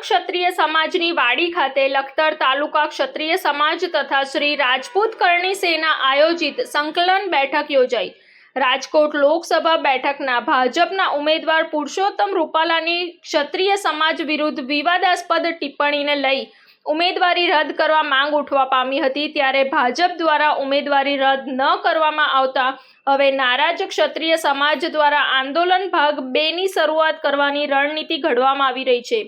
ક્ષત્રિય સમાજની વાડી ખાતે લખતર તાલુકા ક્ષત્રિય સમાજ તથા શ્રી રાજપૂત કરણી સેના આયોજિત સંકલન બેઠક યોજાઈ. રાજકોટ લોકસભા બેઠકના ભાજપના ઉમેદવાર પુરુષોત્તમ રૂપાલાની ક્ષત્રિય સમાજ વિરુદ્ધ વિવાદાસ્પદ ટિપ્પણીને લઈ ઉમેદવારી રદ કરવા માંગ ઉઠવા પામી હતી. ત્યારે ભાજપ દ્વારા ઉમેદવારી રદ ન કરવામાં આવતા હવે નારાજ ક્ષત્રિય સમાજ દ્વારા આંદોલન ભાગ બેની શરૂઆત કરવાની રણનીતિ ઘડવામાં આવી રહી છે.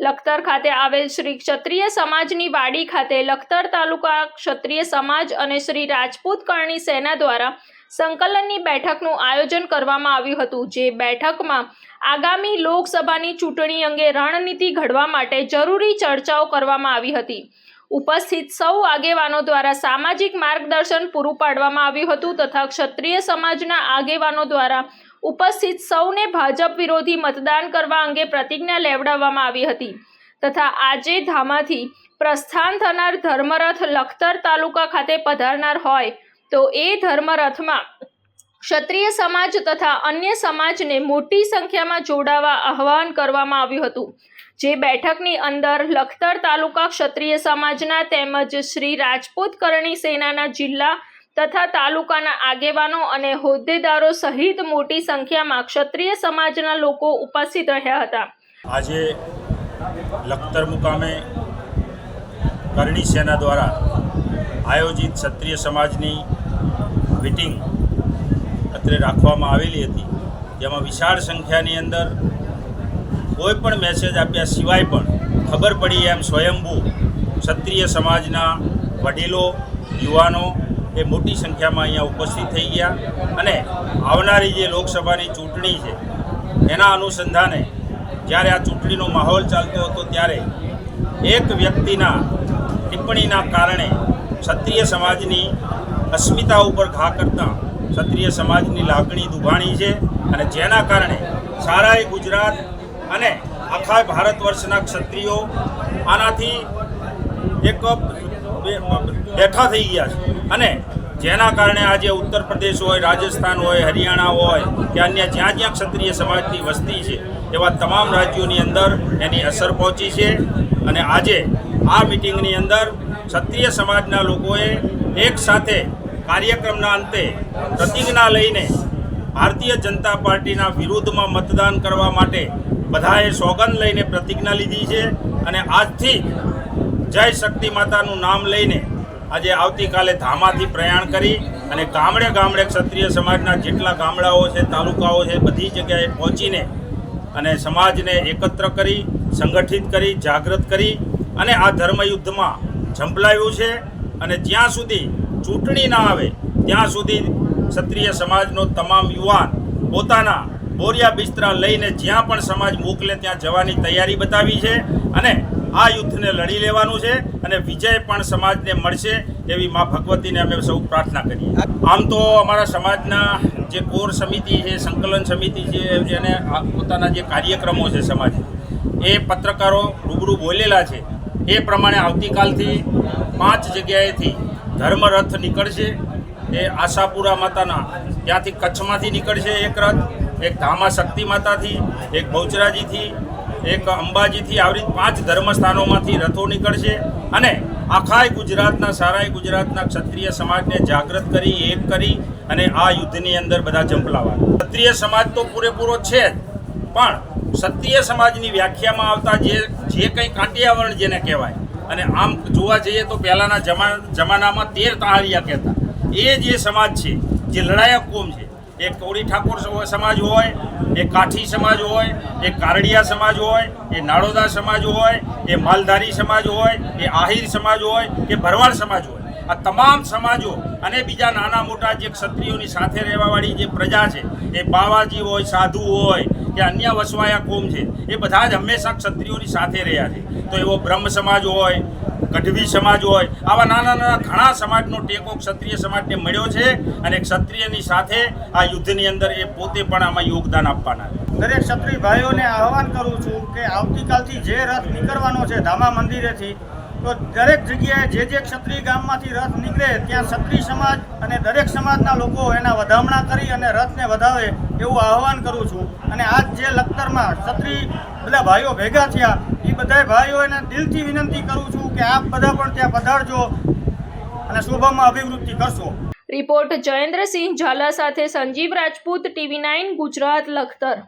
લખતર ખાતે આવેલ શ્રી ક્ષત્રિય સમાજની વાડી ખાતે લખતર તાલુકા ક્ષત્રિય સમાજ અને શ્રી રાજપૂત કરણી સેના દ્વારા સંકલનની બેઠકનું આયોજન કરવામાં આવ્યું હતું, જે બેઠકમાં આગામી લોકસભાની ચૂંટણી અંગે રણનીતિ ઘડવા માટે જરૂરી ચર્ચાઓ કરવામાં આવી હતી. ઉપસ્થિત સૌ આગેવાનો દ્વારા સામાજિક માર્ગદર્શન પૂરું પાડવામાં આવ્યું હતું તથા ક્ષત્રિય સમાજના આગેવાનો દ્વારા ઉપસ્થિત સૌને ભાજપ વિરોધી મતદાન કરવા અંગે પ્રતિજ્ઞા લેવડાવવામાં આવી હતી તથા આજે ધામાથી પ્રસ્થાન થનાર ધર્મરથ લખતર તાલુકા ખાતે પધારનાર હોય તો એ ધર્મરથમાં ક્ષત્રિય સમાજ તથા અન્ય સમાજને મોટી સંખ્યામાં જોડાવા આહવાન કરવામાં આવ્યું હતું. જે બેઠકની અંદર લખતર તાલુકા ક્ષત્રિય સમાજના તેમજ શ્રી રાજપૂત કરણી સેનાના જિલ્લા તથા તાલુકાના આગેવાનો અને હોદ્દેદારો સહિત મોટી સંખ્યામાં ક્ષત્રિય સમાજના લોકો ઉપસ્થિત રહ્યા હતા. આજે લખતર મુકામે કરણી સેના દ્વારા આયોજિત ક્ષત્રિય સમાજની મિટિંગ અત્રે રાખવામાં આવેલી હતી. જેમાં વિશાળ સંખ્યાની અંદર કોઈ પણ મેસેજ આપ્યા સિવાય પણ ખબર પડી એમ સ્વયંભૂ ક્ષત્રિય સમાજના વડીલો, યુવાનો એ મોટી સંખ્યામાં અહીંયા ઉપસ્થિત થઈ ગયા અને આવનારી જે લોકસભાની ચૂંટણી છે, એના અનુસંધાને જ્યારે આ ચૂંટણીનો માહોલ ચાલતો હતો ત્યારે એક વ્યક્તિના ટિપ્પણીના કારણે ક્ષત્રિય સમાજની અસ્મિતા ઉપર ઘા કરતા ક્ષત્રિય સમાજની લાગણી દુભાણી છે અને જેના કારણે સારાએ ગુજરાત અને આખા ભારત વર્ષના ક્ષત્રિયો આનાથી એક બેઠા થઈ ગયા છે. અને જેના કારણે આજે ઉત્તર પ્રદેશ હોય, રાજસ્થાન હોય, હરિયાણા હોય કે અન્ય જ્યાં જ્યાં ક્ષત્રિય સમાજની વસ્તી છે, એવા તમામ રાજ્યોની અંદર એની અસર પહોંચી છે. અને આજે આ મિટિંગની અંદર ક્ષત્રિય સમાજના લોકોએ એક સાથે કાર્યક્રમના અંતે પ્રતિજ્ઞા લઈને ભારતીય જનતા પાર્ટીના વિરુદ્ધમાં મતદાન કરવા માટે બધાએ સોગંદ લઈને પ્રતિજ્ઞા લીધી છે. અને આજથી જય શક્તિ માતાનું નામ લઈને આજે આવતીકાલે ધામાથી પ્રયાણ કરી અને ગામડે ગામડે ક્ષત્રિય સમાજના જેટલા ગામડાઓ છે, તાલુકાઓ છે, બધી જગ્યાએ પહોંચીને અને સમાજને એકત્ર કરી, સંગઠિત કરી, જાગૃત કરી અને આ ધર્મયુદ્ધમાં ઝંપલાવ્યું છે અને જ્યાં સુધી ચૂંટણી ના આવે, ત્યાં સુધી ક્ષત્રિય સમાજનો તમામ યુવાન પોતાના બોરિયા બિસ્તરા લઈને જ્યાં પણ સમાજ મોકલે ત્યાં જવાની તૈયારી બતાવી છે અને આ યુદ્ધને લડી લેવાનું છે અને વિજય પણ સમાજને મળશે એવી મા ભગવતીને અમે સૌ પ્રાર્થના કરીએ. આમ તો અમારા સમાજના જે કોર સમિતિ છે, સંકલન સમિતિ છે આ પોતાના જે કાર્યક્રમો છે સમાજ એ પત્રકારો રૂબરૂ બોલેલા છે. એ પ્રમાણે આવતીકાલથી પાંચ જગ્યાએથી ધર્મરથ નીકળશે. એ આશાપુરા માતાના, ત્યાંથી કચ્છમાંથી નીકળશે એક રથ, એક ધામા શક્તિ માતાથી, એક બહુચરાજીથી એક અંબાજીથી આવરી પાંચ ધર્મસ્થાનોમાંથી રથો નીકળશે અને આખાય ગુજરાતના, સારાય ગુજરાતના ક્ષત્રિય સમાજને જાગૃત કરી, એક કરી અને આ યુદ્ધની અંદર બધા ઝંપલાવા ક્ષત્રિય સમાજ તો પૂરેપૂરો છે જ, પણ ક્ષત્રિય સમાજની વ્યાખ્યામાં આવતા જે જે કંઈ કાંટિયાવરણ જેને કહેવાય, અને આમ જોવા જઈએ તો પહેલાંના જમા, જમાનામાં તેર તાહરિયા કહેતા. એ જે સમાજ છે, જે લડાયક કોમ છે એ કોળી ઠાકોર સમાજ હોય એ કાઠી સમાજ હોય એ કારડિયા સમાજ હોય, એ નાળોદા સમાજ હોય, એ માલધારી સમાજ હોય, એ આહિર સમાજ હોય, કે ભરવાડ સમાજ હોય. આ તમામ સમાજો અને બીજા નાના મોટા જે ક્ષત્રિયોની સાથે રહેવાવાળી જે પ્રજા છે, એ બાવાજી હોય, સાધુ હોય, કે અન્ય વસવાયા કોમ છે, એ બધા જ હંમેશા ક્ષત્રિયોની સાથે રહ્યા છે. તો એવો બ્રહ્મ સમાજ હોય ગઢવી સમાજ હોય, આવા નાના નાના ઘણા સમાજનો ટેકો ક્ષત્રિય સમાજને મળ્યો છે અને ક્ષત્રિયની સાથે આ યુદ્ધની અંદર એ પોતે પણ આમાં યોગદાન આપવાના દરેક ક્ષત્રિય ભાઈઓને આહવાન કરું છું કે આવતીકાલથી જે રથ નીકળવાનો છે ધામા મંદિરેથી તો દરેક જગ્યાએ જે જે ક્ષત્રિય ગામમાંથી રથ નીકળે ત્યાં ક્ષત્રિય સમાજ અને દરેક સમાજના લોકો એના વધામણા કરી અને રથને વધાવે એવું આહવાન કરું છું. અને આજ જે લખતરમાં ક્ષત્રિય બધા ભાઈઓ ભેગા થયા એ બધા ભાઈઓ એને દિલથી વિનંતી કરું છું કે આપ બધા પણ ત્યાં પધારજો અને શોભામાં અભિવૃદ્ધિ કરશો. રિપોર્ટ જયેન્દ્રસિંહ ઝાલા સાથે સંજીવ રાજપૂત ટીવી નાઇન ગુજરાત લખતર.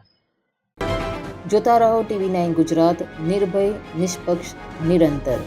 જોતા રહો ટીવી નાઇન ગુજરાત નિર્ભય નિષ્પક્ષ નિરંતર.